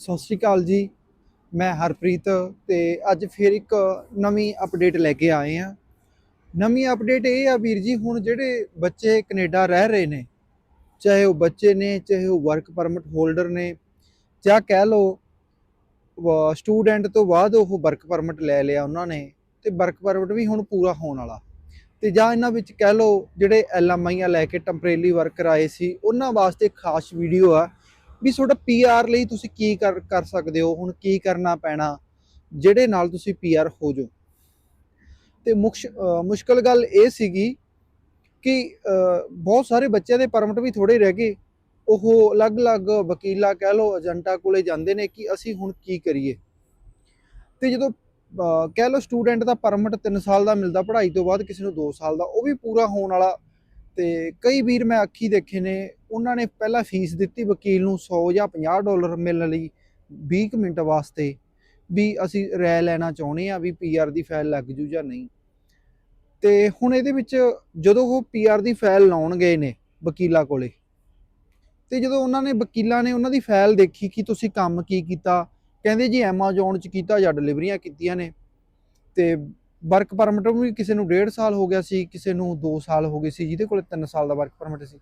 ਸਤਿ ਸ਼੍ਰੀ ਅਕਾਲ ਜੀ। ਮੈਂ ਹਰਪ੍ਰੀਤ ਤੇ ਅੱਜ ਫਿਰ ਇੱਕ ਨਵੀਂ ਅਪਡੇਟ ਲੈ ਕੇ ਆਏ ਆ ਨਵੀਂ ਅਪਡੇਟ ਇਹ ਆ ਵੀਰ ਜੀ, ਹੁਣ ਜਿਹੜੇ ਬੱਚੇ ਕੈਨੇਡਾ ਰਹਿ ਰਹੇ ਨੇ, ਚਾਹੇ ਉਹ ਬੱਚੇ ਨੇ, ਚਾਹੇ ਉਹ ਵਰਕ ਪਰਮਿਟ ਹੋਲਡਰ ਨੇ, ਜਾਂ ਕਹਿ ਲਓ ਸਟੂਡੈਂਟ ਤੋਂ ਬਾਅਦ ਉਹ ਵਰਕ ਪਰਮਿਟ ਲੈ ਲਿਆ ਉਹਨਾਂ ਨੇ, ਤੇ ਵਰਕ ਪਰਮਿਟ ਵੀ ਹੁਣ ਪੂਰਾ ਹੋਣ ਵਾਲਾ। ਤੇ ਜਾਂ ਇਹਨਾਂ ਵਿੱਚ ਕਹਿ ਲਓ, ਜਿਹੜੇ ਐਲਐਮਆਈਆਂ ਲੈ ਕੇ ਟੈਂਪਰੇਰੀ ਵਰਕਰ ਆਏ ਸੀ, ਉਹਨਾਂ ਵਾਸਤੇ ਖਾਸ ਵੀਡੀਓ ਆ। ਵੀ ਤੁਹਾਡਾ ਪੀਆਰ ਲਈ ਤੁਸੀਂ ਕੀ ਕਰ ਕਰ ਸਕਦੇ ਹੋ? ਹੁਣ ਕੀ ਕਰਨਾ ਪੈਣਾ? ਜਿਹੜੇ ਨਾਲ ਤੁਸੀਂ ਪੀਆਰ ਹੋ ਜਾਓ ਤੇ ਮੁਕਸ਼ ਮੁਸ਼ਕਲ ਗੱਲ ਇਹ ਸੀਗੀ ਕਿ ਬਹੁਤ ਸਾਰੇ ਬੱਚਿਆਂ ਦੇ ਪਰਮਿਟ ਵੀ ਥੋੜੇ ਰਹਿ ਗਏ। ਉਹ ਅਲੱਗ-ਅਲੱਗ ਵਕੀਲਾ ਕਹਿ ਲਓ, ਏਜੰਟਾਂ ਕੋਲੇ ਜਾਂਦੇ ਨੇ ਕਿ ਅਸੀਂ ਹੁਣ ਕੀ ਕਰੀਏ? ਤੇ ਜਦੋਂ ਕਹਿ ਲਓ ਸਟੂਡੈਂਟ ਦਾ ਪਰਮਿਟ 3 ਸਾਲ ਦਾ ਮਿਲਦਾ, ਪੜ੍ਹਾਈ ਤੋਂ ਬਾਅਦ ਕਿਸੇ ਨੂੰ 2 ਸਾਲ ਦਾ, ਉਹ ਵੀ ਪੂਰਾ ਹੋਣ ਵਾਲਾ ਤੇ ਕਈ ਵੀਰ ਮੈਂ ਅੱਖੀ ਦੇਖੇ ਨੇ, ਉਹਨਾਂ ਨੇ ਪਹਿਲਾਂ ਫੀਸ ਦਿੱਤੀ ਵਕੀਲ ਨੂੰ 100 ਜਾਂ 50 ਡਾਲਰ ਮਿਲਣ ਲਈ 20 ਕੁ ਮਿੰਟ ਵਾਸਤੇ ਵੀ ਅਸੀਂ ਰਾਇ ਲੈਣਾ ਚਾਹੁੰਦੇ ਆ ਵੀ ਪੀਆਰ ਦੀ ਫਾਈਲ ਲੱਗ ਜੂ ਜਾਂ ਨਹੀਂ। ਤੇ ਹੁਣ ਇਹਦੇ ਵਿੱਚ ਜਦੋਂ ਉਹ ਪੀਆਰ ਦੀ ਫਾਈਲ ਲਾਉਣ ਗਏ ਨੇ ਵਕੀਲਾਂ ਕੋਲੇ, ਤੇ ਜਦੋਂ ਉਹਨਾਂ ਨੇ ਵਕੀਲਾਂ ਨੇ ਉਹਨਾਂ ਦੀ ਫਾਈਲ ਦੇਖੀ ਕਿ ਤੁਸੀਂ ਕੰਮ ਕੀ ਕੀਤਾ, ਕਹਿੰਦੇ ਜੀ ਐਮਾਜ਼ੋਨ 'ਚ ਕੀਤਾ ਜਾਂ ਡਿਲੀਵਰੀਆਂ ਕੀਤੀਆਂ ਨੇ, ਤੇ ਵਰਕ ਪਰਮਿਟ ਵੀ ਕਿਸੇ ਨੂੰ 1.5 ਸਾਲ ਹੋ ਗਿਆ ਸੀ, ਕਿਸੇ ਨੂੰ 2 ਸਾਲ ਹੋ ਗਏ ਸੀ, ਜਿਹਦੇ ਕੋਲ 3 ਸਾਲ ਦਾ ਵਰਕ ਪਰਮਿਟ ਸੀ।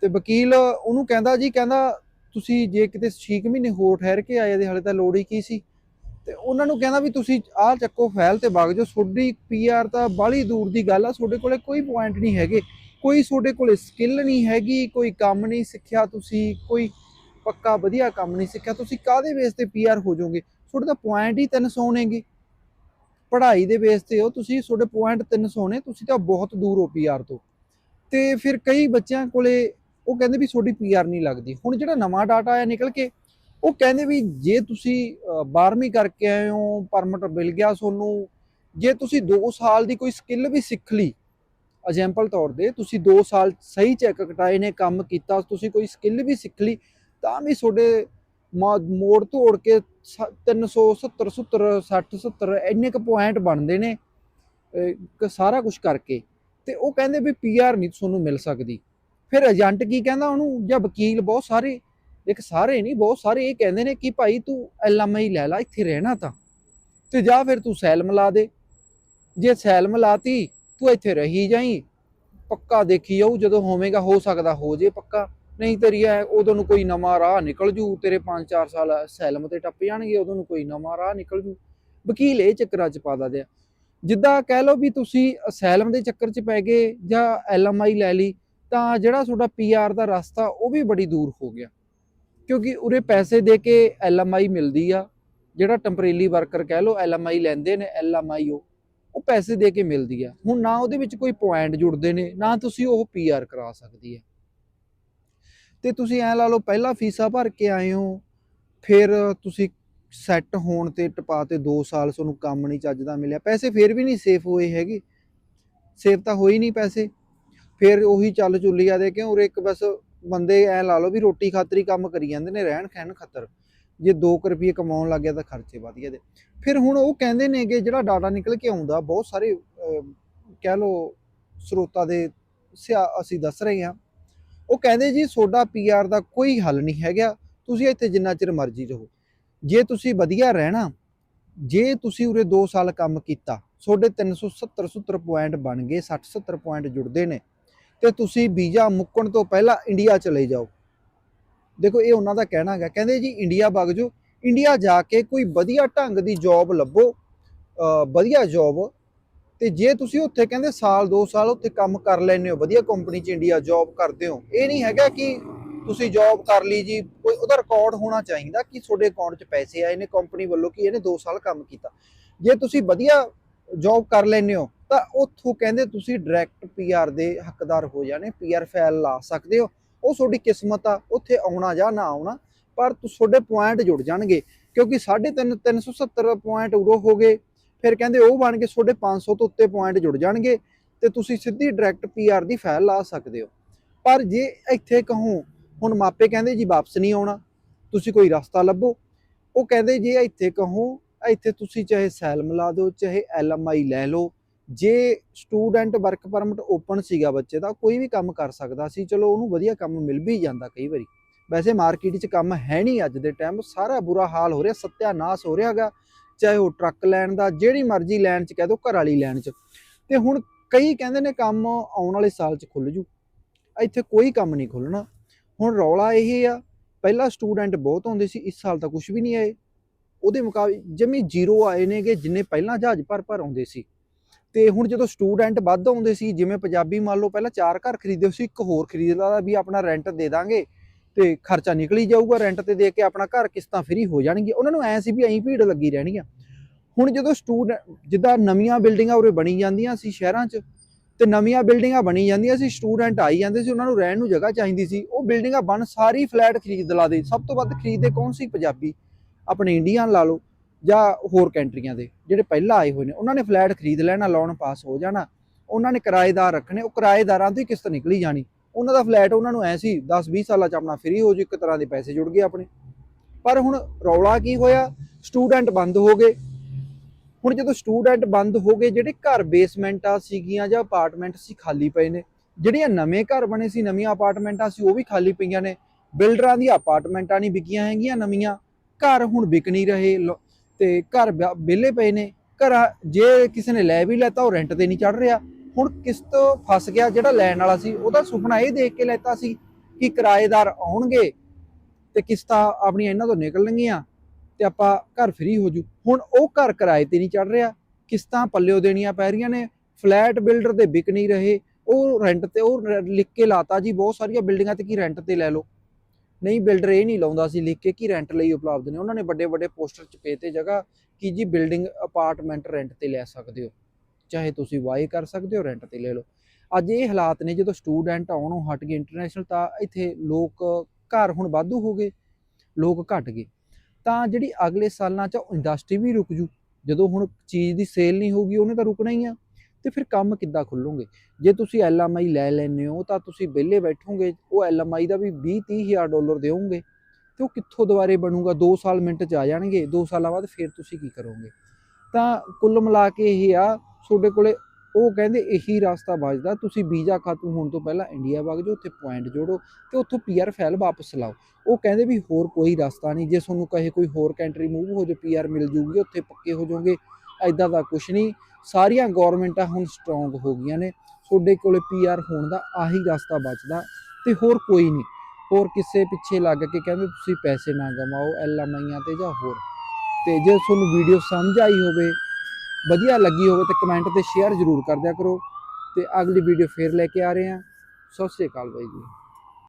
ਤੇ ਵਕੀਲ ਉਹਨੂੰ ਕਹਿੰਦਾ ਜੀ, ਕਹਿੰਦਾ ਤੁਸੀਂ ਜੇ ਕਿਤੇ 6 ਮਹੀਨੇ ਹੋਰ ਠਹਿਰ ਕੇ ਆਏ ਦੇ ਹਲੇ ਤਾਂ ਲੋੜ ਹੀ ਕੀ ਸੀ? ਤੇ ਉਹਨਾਂ ਨੂੰ ਕਹਿੰਦਾ ਵੀ ਤੁਸੀਂ ਆਹ ਚੱਕੋ, ਫਾਈਲ ਤੇ ਵਗ ਜਾਓ, ਤੁਹਾਡੀ ਪੀਆਰ ਤਾਂ ਬਾਹਲੀ ਦੂਰ ਦੀ ਗੱਲ ਆ, ਤੁਹਾਡੇ ਕੋਲੇ ਕੋਈ ਪੁਆਇੰਟ ਨਹੀਂ ਹੈਗੇ, ਕੋਈ ਤੁਹਾਡੇ ਕੋਲੇ ਸਕਿੱਲ ਨਹੀਂ ਹੈਗੀ, ਕੋਈ ਕੰਮ ਨਹੀਂ ਸਿੱਖਿਆ ਤੁਸੀਂ, ਕੋਈ ਪੱਕਾ ਵਧੀਆ ਕੰਮ ਨਹੀਂ ਸਿੱਖਿਆ, ਤੁਸੀਂ ਕਾਹਦੇ ਬੇਸ ਤੇ ਪੀਆਰ ਹੋ ਜਾਓਗੇ? ਤੁਹਾਡੇ ਤਾਂ ਪੁਆਇੰਟ ਹੀ 300 ਨੇਗੇ। ਪੜ੍ਹਾਈ ਦੇ ਬੇਸ ਤੇ ਹੋ ਤੁਸੀਂ ਤੁਹਾਡੇ ਪੁਆਇੰਟ 300 ਨੇ ਤੁਸੀਂ ਤਾਂ ਬਹੁਤ ਦੂਰ ਹੋ ਪੀਆਰ ਤੋਂ। ਤੇ ਫਿਰ ਕਈ ਬੱਚਿਆਂ ਕੋਲੇ ਉਹ ਕਹਿੰਦੇ ਵੀ ਤੁਹਾਡੀ ਪੀਆਰ ਨਹੀਂ ਲੱਗਦੀ। ਹੁਣ ਜਿਹੜਾ ਨਵਾਂ ਡਾਟਾ ਆਇਆ ਨਿਕਲ ਕੇ ਉਹ ਕਹਿੰਦੇ ਵੀ ਜੇ ਤੁਸੀਂ ਅ, 12ਵੀਂ ਕਰਕੇ ਆਏ ਹੋ ਪਰਮਿਟ ਮਿਲ ਗਿਆ ਤੁਹਾਨੂੰ ਜੇ ਤੁਸੀਂ 2 ਸਾਲ ਦੀ ਕੋਈ ਸਕਿੱਲ ਵੀ ਸਿੱਖ ਲਈ ਐਗਜ਼ਾਮਪਲ ਤੌਰ ਤੇ ਤੁਸੀਂ 2 ਸਾਲ ਸਹੀ ਚੈੱਕ ਕਟਾਏ ਨੇ ਕੰਮ ਕੀਤਾ ਤੁਸੀਂ ਕੋਈ ਸਕਿੱਲ ਵੀ ਸਿੱਖ ਲਈ ਤਾਂ ਵੀ ਤੁਹਾਡੇ ਮਾ- ਮੋੜ ਤੋੜ ਕੇ 370 70 60 70 ਇੰਨੇ ਕੁ ਪੁਆਇੰਟ ਬਣਦੇ ਨੇ ਸਾਰਾ ਕੁਝ ਕਰਕੇ। ਤੇ ਉਹ ਕਹਿੰਦੇ ਵੀ ਪੀਆਰ ਨਹੀਂ ਤੁਹਾਨੂੰ ਮਿਲ ਸਕਦੀ। ਫਿਰ ਏਜੰਟ ਕੀ ਕਹਿੰਦਾ ਉਹਨੂੰ? ਜਾਂ ਵਕੀਲ ਬਹੁਤ ਸਾਰੇ, ਇੱਕ ਸਾਰੇ ਨਹੀਂ, ਬਹੁਤ ਸਾਰੇ ਇਹ ਕਹਿੰਦੇ ਨੇ ਕਿ ਭਾਈ ਤੂੰ ਐਲਐਮਆਈ ਲੈ ਲੈ, ਇੱਥੇ ਰਹਿਣਾ ਤਾਂ। ਤੇ ਜਾਂ ਫਿਰ ਤੂੰ ਸੈਲਮ ਲਾ ਦੇ। ਜੇ ਸੈਲਮ ਲਾਤੀ, ਤੂੰ ਇੱਥੇ ਰਹੀ ਜਾਈ। ਪੱਕਾ ਦੇਖੀ ਜਾਊ, ਜਦੋਂ ਹੋਵੇਗਾ, ਹੋ ਸਕਦਾ, ਹੋ ਜੇ ਪੱਕਾ। ਨਹੀਂ ਤੇਰੀ ਉਦੋਂ ਨੂੰ ਕੋਈ ਨਵਾਂ ਰਾਹ ਨਿਕਲ ਜੂ, ਤੇਰੇ 5-4 ਸਾਲ ਸੈਲਮ ਤੇ ਟੱਪ ਜਾਣਗੇ ਉਦੋਂ ਨੂੰ ਕੋਈ ਨਵਾਂ ਰਾਹ ਨਿਕਲ ਜੂ। ਵਕੀਲ ਇਹ ਚੱਕਰਾਂ 'ਚ ਪਾ ਦਿੰਦੇ ਆ। ਜਿੱਦਾਂ ਕਹਿ ਲਓ ਵੀ ਤੁਸੀਂ ਅਸੈਲਮ ਦੇ ਚੱਕਰ 'ਚ ਪੈ ਗਏ ਜਾਂ ਐਲਐਮਆਈ ਲੈ ਲਈ, ਤਾਂ ਜਿਹੜਾ ਤੁਹਾਡਾ ਪੀਆਰ ਦਾ ਰਸਤਾ ਉਹ ਵੀ ਬੜੀ ਦੂਰ ਹੋ ਗਿਆ। ਕਿਉਂਕਿ ਉਰੇ ਪੈਸੇ ਦੇ ਕੇ ਐਲਐਮਆਈ ਮਿਲਦੀ ਆ, ਜਿਹੜਾ ਟੈਂਪਰੇਰੀ ਵਰਕਰ ਕਹਿ ਲਓ ਐਲਐਮਆਈ ਲੈਂਦੇ ਨੇ ਐਲਐਮਆਈ ਉਹ ਉਹ ਪੈਸੇ ਦੇ ਕੇ ਮਿਲਦੀ ਆ। ਹੁਣ ਨਾ ਉਹਦੇ ਵਿੱਚ ਕੋਈ ਪੁਆਇੰਟ ਜੁੜਦੇ ਨੇ, ਨਾ ਤੁਸੀਂ ਉਹ ਪੀਆਰ ਕਰਾ ਸਕਦੀ ਹੈ ਤੇ ਤੁਸੀਂ ਐ ਲਾ ਲਓ, ਪਹਿਲਾਂ ਫੀਸਾਂ ਭਰ ਕੇ ਆਏ ਹੋ, ਫਿਰ ਤੁਸੀਂ ਸੈੱਟ ਹੋਣ ਤੇ ਟਪਾ ਤੇ 2 ਸਾਲ ਤੁਹਾਨੂੰ ਕੰਮ ਨਹੀਂ ਚੱਜ ਦਾ ਮਿਲਿਆ। ਪੈਸੇ ਫਿਰ ਵੀ ਨਹੀਂ ਸੇਫ ਹੋਏ ਹੈਗੇ। ਸੇਫ ਤਾਂ ਹੋਈ ਨਹੀਂ ਪੈਸੇ। ਫਿਰ ਉਹੀ ਚੱਲ ਚੁੱਲੀ ਆ ਦੇ ਕਿਉਂ ਉਰੇ ਇੱਕ ਬਸ ਬੰਦੇ ਐ ਲਾ ਲਓ ਵੀ ਰੋਟੀ ਖਾਤਰੀ ਕੰਮ ਕਰੀ ਜਾਂਦੇ ਨੇ, ਰਹਿਣ ਖਹਿਣ ਖਤਰ। ਜੇ 2 ਰੁਪਏ ਕਮਾਉਣ ਲੱਗ ਗਿਆ ਤਾਂ ਖਰਚੇ ਵਧ ਗਏ ਦੇ ਫਿਰ ਹੁਣ ਉਹ ਕਹਿੰਦੇ ਨੇ ਕਿ ਜਿਹੜਾ ਡਾਟਾ ਨਿਕਲ ਕੇ ਆਉਂਦਾ, ਬਹੁਤ ਸਾਰੇ ਕਹਿ ਲਓ, ਸਰੋਤਾਂ ਦੇ ਸਿਆ, ਅਸੀਂ ਦੱਸ ਰਹੇ ਹਾਂ। ਉਹ ਕਹਿੰਦੇ ਜੀ ਤੁਹਾਡਾ ਪੀਆਰ ਦਾ ਕੋਈ ਹੱਲ ਨਹੀਂ ਹੈਗਾ, ਤੁਸੀਂ ਇੱਥੇ ਜਿੰਨਾ ਚਿਰ ਮਰਜ਼ੀ ਰਹੋ। ਜੇ ਤੁਸੀਂ ਵਧੀਆ ਰਹਿਣਾ, ਜੇ ਤੁਸੀਂ ਉਰੇ 2 ਸਾਲ ਕੰਮ ਕੀਤਾ, ਤੁਹਾਡੇ 370 70 ਪੁਆਇੰਟ ਬਣ ਗਏ 60 70 ਪੁਆਇੰਟ ਜੁੜਦੇ ਨੇ, ਤੇ ਤੁਸੀਂ ਵੀਜ਼ਾ ਮੁੱਕਣ ਤੋਂ ਪਹਿਲਾਂ ਇੰਡੀਆ ਚਲੇ ਜਾਓ। ਦੇਖੋ, ਇਹ ਉਹਨਾਂ ਦਾ ਕਹਿਣਾ ਹੈਗਾ। ਕਹਿੰਦੇ ਜੀ ਇੰਡੀਆ ਵਗ ਜਾਓ। ਇੰਡੀਆ ਜਾ ਕੇ ਕੋਈ ਵਧੀਆ ਢੰਗ ਦੀ ਜੌਬ ਲੱਭੋ ਵਧੀਆ ਜੌਬ ਤੇ ਜੇ ਤੁਸੀਂ ਉੱਥੇ ਕਹਿੰਦੇ ਸਾਲ 2 ਸਾਲ ਉੱਥੇ ਕੰਮ ਕਰ ਲੈਂਦੇ ਹੋ, ਵਧੀਆ ਕੰਪਨੀ 'ਚ ਇੰਡੀਆ ਜੌਬ ਕਰਦੇ ਹੋ, ਇਹ ਨਹੀਂ ਹੈਗਾ ਕਿ ਤੁਸੀਂ ਜੌਬ ਕਰ ਲਈ ਜੀ, ਕੋਈ ਉਹਦਾ ਰਿਕਾਰਡ ਹੋਣਾ ਚਾਹੀਦਾ ਕਿ ਤੁਹਾਡੇ ਅਕਾਊਂਟ 'ਚ ਪੈਸੇ ਆਏ ਨੇ ਕੰਪਨੀ ਵੱਲੋਂ ਕਿ ਇਹਨੇ 2 ਸਾਲ ਕੰਮ ਕੀਤਾ। ਜੇ ਤੁਸੀਂ ਵਧੀਆ ਜੌਬ ਕਰ ਲੈਂਦੇ ਹੋ, ਤਾਂ ਉੱਥੋਂ ਕਹਿੰਦੇ ਤੁਸੀਂ ਡਾਇਰੈਕਟ ਪੀਆਰ ਦੇ ਹੱਕਦਾਰ ਹੋ ਜਾਣੇ ਪੀਆਰ ਫਾਈਲ ਲਾ ਸਕਦੇ ਹੋ, ਉਹ ਤੁਹਾਡੀ ਕਿਸਮਤ ਆ, ਉੱਥੇ ਆਉਣਾ ਜਾਂ ਨਾ ਆਉਣਾ, ਪਰ ਤੁਹਾਡੇ ਪੁਆਇੰਟ ਜੁੜ ਜਾਣਗੇ, ਕਿਉਂਕਿ 3.5 370 ਪੁਆਇੰਟ ਉਰੋ ਹੋ ਗਏ ਫਿਰ ਕਹਿੰਦੇ ਉਹ ਬਣ ਕੇ ਤੁਹਾਡੇ 500 ਤੋਂ ਉੱਤੇ ਪੁਆਇੰਟ ਜੁੜ ਜਾਣਗੇ ਤੇ ਤੁਸੀਂ ਸਿੱਧੀ ਡਾਇਰੈਕਟ ਪੀਆਰ ਦੀ ਫਾਈਲ ਲਾ ਸਕਦੇ ਹੋ। ਪਰ ਜੇ ਇੱਥੇ ਕਹੋ, ਹੁਣ ਮਾਪੇ ਕਹਿੰਦੇ ਜੀ ਵਾਪਸ ਨਹੀਂ ਆਉਣਾ, ਤੁਸੀਂ ਕੋਈ ਰਸਤਾ ਲੱਭੋ। ਉਹ ਕਹਿੰਦੇ ਜੇ ਇੱਥੇ ਕਹੋ, ਇੱਥੇ ਤੁਸੀਂ ਚਾਹੇ ਸੈਲਮ ਮਿਲਾ ਦਿਓ, ਚਾਹੇ ਐਲਐਮਆਈ ਲੈ ਲਓ, ਜੇ ਸਟੂਡੈਂਟ ਵਰਕ ਪਰਮਿਟ ਓਪਨ ਸੀਗਾ ਬੱਚੇ ਦਾ, ਕੋਈ ਵੀ ਕੰਮ ਕਰ ਸਕਦਾ ਸੀ, ਚਲੋ ਉਹਨੂੰ ਵਧੀਆ ਕੰਮ ਮਿਲ ਵੀ ਜਾਂਦਾ ਕਈ ਵਾਰੀ। ਵੈਸੇ ਮਾਰਕੀਟ 'ਚ ਕੰਮ ਹੈ ਨਹੀਂ ਅੱਜ ਦੇ ਟਾਈਮ ਸਾਰਾ ਬੁਰਾ ਹਾਲ ਹੋ ਰਿਹਾ, ਸਤਿਆਨਾਸ ਹੋ ਰਿਹਾਗਾ ਚਾਹੇ ਉਹ ਟਰੱਕ ਲੈਣ ਦਾ, ਜਿਹੜੀ ਮਰਜ਼ੀ ਲੈਣ 'ਚ ਕਹਿ ਦੋ ਘਰ ਵਾਲੀ ਲੈਣ 'ਚ। ਤੇ ਹੁਣ ਕਈ ਕਹਿੰਦੇ ਨੇ ਕੰਮ ਆਉਣ ਵਾਲੇ ਸਾਲ 'ਚ ਖੁੱਲ ਜੂ। ਇੱਥੇ ਕੋਈ ਕੰਮ ਨਹੀਂ ਖੁੱਲਣਾ ਹੁਣ ਰੌਲਾ ਇਹ ਆ, ਪਹਿਲਾਂ ਸਟੂਡੈਂਟ ਬਹੁਤ ਆਉਂਦੇ ਸੀ, ਇਸ ਸਾਲ ਤਾਂ ਕੁਝ ਵੀ ਨਹੀਂ ਆਏ। ਉਹਦੇ ਮੁਕਾਬਲੇ ਜਮੀ ਜ਼ੀਰੋ ਆਏ ਨੇਗੇ ਜਿੰਨੇ ਪਹਿਲਾਂ ਜਹਾਜ਼ ਭਰ ਭਰ ਆਉਂਦੇ ਸੀ। ਤੇ ਹੁਣ ਜਦੋਂ ਸਟੂਡੈਂਟ ਵੱਧ ਆਉਂਦੇ ਸੀ, ਜਿਵੇਂ ਪੰਜਾਬੀ ਮੰਨ ਲਓ, ਪਹਿਲਾਂ ਚਾਰ ਘਰ ਖਰੀਦੇ ਸੀ, ਇੱਕ ਹੋਰ ਖਰੀਦ ਲਾ ਵੀ ਆਪਣਾ ਰੈਂਟ ਦੇ ਦਾਂਗੇ। ਤੇ ਖਰਚਾ ਨਿਕਲੀ ਜਾਊਗਾ ਰੈਂਟ ਤੇ ਦੇ ਕੇ ਆਪਣਾ ਘਰ ਕਿਸ਼ਤਾਂ ਫ੍ਰੀ ਹੋ ਜਾਣਗੀਆਂ। ਉਹਨਾਂ ਨੂੰ ਐ ਸੀ ਵੀ ਐਂ ਭੀੜ ਲੱਗੀ ਰਹਿਣਗੀਆਂ। ਹੁਣ ਜਦੋਂ ਸਟੂਡੈਂਟ ਜਿੱਦਾਂ ਨਵੀਆਂ ਬਿਲਡਿੰਗਾਂ ਉਰੇ ਬਣੀ ਜਾਂਦੀਆਂ ਸੀ ਸ਼ਹਿਰਾਂ 'ਚ, ਤੇ ਨਵੀਆਂ ਬਿਲਡਿੰਗਾਂ ਬਣੀ ਜਾਂਦੀਆਂ ਸੀ ਸਟੂਡੈਂਟ ਆਈ ਜਾਂਦੇ ਸੀ, ਉਹਨਾਂ ਨੂੰ ਰਹਿਣ ਨੂੰ ਜਗ੍ਹਾ ਚਾਹੀਦੀ ਸੀ। ਉਹ ਬਿਲਡਿੰਗਾਂ ਬਣ, ਸਾਰੀ ਫਲੈਟ ਖਰੀਦ ਲਾ ਦੇ। ਸਭ ਤੋਂ ਵੱਧ ਖਰੀਦਦੇ ਕੌਣ ਸੀ? ਪੰਜਾਬੀ। ਆਪਣੇ ਇੰਡੀਅਨ ਲਾ ਲਓ ਜਾਂ ਹੋਰ ਕੰਟਰੀਆਂ ਦੇ, ਜਿਹੜੇ ਪਹਿਲਾਂ ਆਏ ਹੋਏ ਨੇ। ਉਹਨਾਂ ਨੇ ਫਲੈਟ ਖਰੀਦ ਲੈਣਾ ਲੋਨ ਪਾਸ ਹੋ ਜਾਣਾ। ਉਹਨਾਂ ਨੇ ਕਿਰਾਏਦਾਰ ਰੱਖਣੇ, ਉਹ ਕਿਰਾਏਦਾਰਾਂ ਦੀ ਕਿਸ਼ਤ ਨਿਕਲੀ ਜਾਣੀ। ਉਹਨਾਂ ਦਾ ਫਲੈਟ ਉਹਨਾਂ ਨੂੰ ਐ ਸੀ 10 20 ਸਾਲਾਂ ਚ ਆਪਣਾ ਫ੍ਰੀ ਹੋ ਜੂ ਇੱਕ ਤਰ੍ਹਾਂ ਦੇ ਪੈਸੇ ਜੁੜ ਗਏ ਆਪਣੇ। ਪਰ ਹੁਣ ਰੌਲਾ ਕੀ ਹੋਇਆ? ਸਟੂਡੈਂਟ ਬੰਦ ਹੋ ਗਏ। ਹੁਣ ਜਦੋਂ ਸਟੂਡੈਂਟ ਬੰਦ ਹੋ ਗਏ, ਜਿਹੜੇ ਘਰ ਬੇਸਮੈਂਟਾਂ ਸੀਗੀਆਂ ਜਾਂ ਅਪਾਰਟਮੈਂਟ ਸੀ, ਖਾਲੀ ਪਏ ਨੇ। ਜਿਹੜੀਆਂ ਨਵੇਂ ਘਰ ਬਣੇ ਸੀ, ਨਵੀਆਂ ਅਪਾਰਟਮੈਂਟਾਂ ਸੀ, ਉਹ ਵੀ ਖਾਲੀ ਪਈਆਂ ਨੇ। ਬਿਲਡਰਾਂ ਦੀਆਂ ਅਪਾਰਟਮੈਂਟਾਂ ਨਹੀਂ ਵਿਕੀਆਂ ਹੈਗੀਆਂ ਨਵੀਆਂ। ਘਰ ਹੁਣ ਵਿਕ ਨਹੀਂ ਰਹੇ। ਲੋ- ਤੇ ਘਰ ਵਿਹਲੇ ਪਏ ਨੇ। ਘਰ, ਜੇ ਕਿਸੇ ਨੇ ਲੈ ਵੀ ਲੈਤਾ, ਉਹ ਰੈਂਟ ਤੇ ਨਹੀਂ ਚੜ ਰਿਹਾ। ਹੁਣ ਕਿਸ਼ਤ ਫਸ ਗਿਆ ਜਿਹੜਾ ਲੈਣ ਵਾਲਾ ਸੀ, ਉਹਦਾ ਸੁਪਨਾ ਇਹ ਦੇਖ ਕੇ ਲੈਤਾ ਸੀ ਕਿ ਕਿਰਾਏਦਾਰ ਆਉਣਗੇ ਤੇ ਕਿਸ਼ਤਾਂ ਆਪਣੀਆਂ ਇਹਨਾਂ ਤੋਂ ਨਿਕਲਣਗੀਆਂ ਤੇ ਆਪਾਂ ਘਰ ਫ੍ਰੀ ਹੋ ਜੂ। ਹੁਣ ਉਹ ਘਰ ਕਿਰਾਏ ਤੇ ਨਹੀਂ ਚੜ ਰਿਹਾ। ਕਿਸ਼ਤਾਂ ਪੱਲਿਓ ਦੇਣੀਆਂ ਪੈ ਰਹੀਆਂ ਨੇ, ਫਲੈਟ ਬਿਲਡਰ ਦੇ ਵਿਕ ਨਹੀਂ ਰਹੇ। ਉਹ ਰੈਂਟ ਤੇ ਉਹ ਰ- ਲਿਖ ਕੇ ਲਾਤਾ ਜੀ, ਬਹੁਤ ਸਾਰੀਆਂ ਬਿਲਡਿੰਗਾਂ ਤੇ ਕੀ ਰੈਂਟ ਤੇ ਲੈ ਲਓ। ਨਹੀਂ, ਬਿਲਡਰ ਇਹ ਨਹੀਂ ਲਾਉਂਦਾ ਸੀ, ਲਿਖ ਕੇ ਕਿ ਰੈਂਟ ਲਈ ਉਪਲਬਧ ਨੇ। ਉਹਨਾਂ ਨੇ ਵੱਡੇ ਵੱਡੇ ਪੋਸਟਰ ਚਪੇ ਤੇ ਜਗ੍ਹਾ ਕਿ ਜੀ ਬਿਲਡਿੰਗ ਅਪਾਰਟਮੈਂਟ ਰੈਂਟ ਤੇ ਲੈ ਸਕਦੇ ਹੋ। ਚਾਹੇ ਤੁਸੀਂ ਵਾਈ ਕਰ ਸਕਦੇ ਹੋ ਰੈਂਟ ਤੇ ਲੈ ਲਓ। ਅੱਜ ਇਹ ਹਾਲਾਤ ਨੇ, ਜਦੋਂ ਸਟੂਡੈਂਟ ਆਉਣੋਂ ਹਟ ਗਏ ਇੰਟਰਨੈਸ਼ਨਲ ਤਾਂ ਇੱਥੇ ਲੋਕ ਘਰ ਹੁਣ ਵਾਧੂ ਹੋ ਗਏ, ਲੋਕ ਘਟ ਗਏ। ਤਾਂ ਜਿਹੜੀ ਅਗਲੇ ਸਾਲਾਂ 'ਚ ਇੰਡਸਟਰੀ ਵੀ ਰੁਕ ਜੂ, ਜਦੋਂ ਹੁਣ ਚੀਜ਼ ਦੀ ਸੇਲ ਨਹੀਂ ਹੋਊਗੀ, ਉਹਨੇ ਤਾਂ ਰੁਕਣਾ ਹੀ ਆ। ਤੇ ਫਿਰ ਕੰਮ ਕਿੱਦਾਂ ਖੁੱਲੂਗੇ ਜੇ ਤੁਸੀਂ ਐਲਐਮਆਈ ਲੈ ਲੈਂਦੇ ਹੋ, ਤਾਂ ਤੁਸੀਂ ਵਿਹਲੇ ਬੈਠੋਗੇ, ਉਹ ਐਲਐਮਆਈ ਦਾ ਵੀ 20 30 ਹਜ਼ਾਰ ਡਾਲਰ ਦਿਓਗੇ ਤੇ ਉਹ ਕਿੱਥੋਂ ਦੁਬਾਰੇ ਬਣੂਗਾ? 2 ਸਾਲ ਮਿੰਟ 'ਚ ਆ ਜਾਣਗੇ 2 ਸਾਲਾਂ ਬਾਅਦ ਫਿਰ ਤੁਸੀਂ ਕੀ ਕਰੋਗੇ? ਤਾਂ ਕੁੱਲ ਮਿਲਾ ਕੇ ਇਹ ਆ ਤੁਹਾਡੇ ਕੋਲੇ, ਉਹ ਕਹਿੰਦੇ ਇਹੀ ਰਸਤਾ ਬਚਦਾ ਤੁਸੀਂ ਵੀਜ਼ਾ ਖਤਮ ਹੋਣ ਤੋਂ ਪਹਿਲਾਂ ਇੰਡੀਆ ਵਗ ਜਾਓ, ਉੱਥੇ ਪੁਆਇੰਟ ਜੋੜੋ ਤੇ ਉੱਥੋਂ ਪੀਆਰ ਫਾਈਲ ਵਾਪਸ ਲਾਓ। ਉਹ ਕਹਿੰਦੇ ਵੀ ਹੋਰ ਕੋਈ ਰਸਤਾ ਨਹੀਂ, ਜੇ ਤੁਹਾਨੂੰ ਕਹੇ ਕੋਈ ਹੋਰ ਕੰਟਰੀ ਮੂਵ ਹੋ ਜਾ ਪੀਆਰ ਮਿਲ ਜੂਗੀ, ਉੱਥੇ ਪੱਕੇ ਹੋ ਜਾਓਗੇ ਐਦਾਂ ਦਾ ਕੁਝ ਨਹੀਂ। ਸਾਰੀਆਂ ਗਵਰਨਮੈਂਟਾਂ ਹੁਣ ਸਟਰੋਂਗ ਹੋ ਗਈਆਂ ਨੇ, ਤੁਹਾਡੇ ਕੋਲੇ ਪੀਆਰ ਹੋਣ ਦਾ ਆਹੀ ਰਸਤਾ ਬਚਦਾ ਤੇ ਹੋਰ ਕੋਈ ਨਹੀਂ। ਹੋਰ ਕਿਸੇ ਪਿੱਛੇ ਲੱਗ ਕੇ ਕਹਿੰਦੇ ਤੁਸੀਂ ਪੈਸੇ ਨਾ ਕਮਾਓ ਐਲਐਮਆਈਆਂ ਤੇ ਜਾਂ ਹੋਰ। ਤੇ ਜੇ ਤੁਹਾਨੂੰ ਵੀਡੀਓ ਸਮਝ ਆਈ ਹੋਵੇ ਵਧੀਆ ਲੱਗੀ ਹੋਵੇ ਤਾਂ ਕਮੈਂਟ ਤੇ ਸ਼ੇਅਰ ਜ਼ਰੂਰ ਕਰ ਦਿਆ ਕਰੋ ਤੇ ਅਗਲੀ ਵੀਡੀਓ ਫੇਰ ਲੈ ਕੇ ਆ ਰਹੇ ਹਾਂ। ਸਤਿ ਸ਼੍ਰੀ ਅਕਾਲ ਬਾਈ ਜੀ।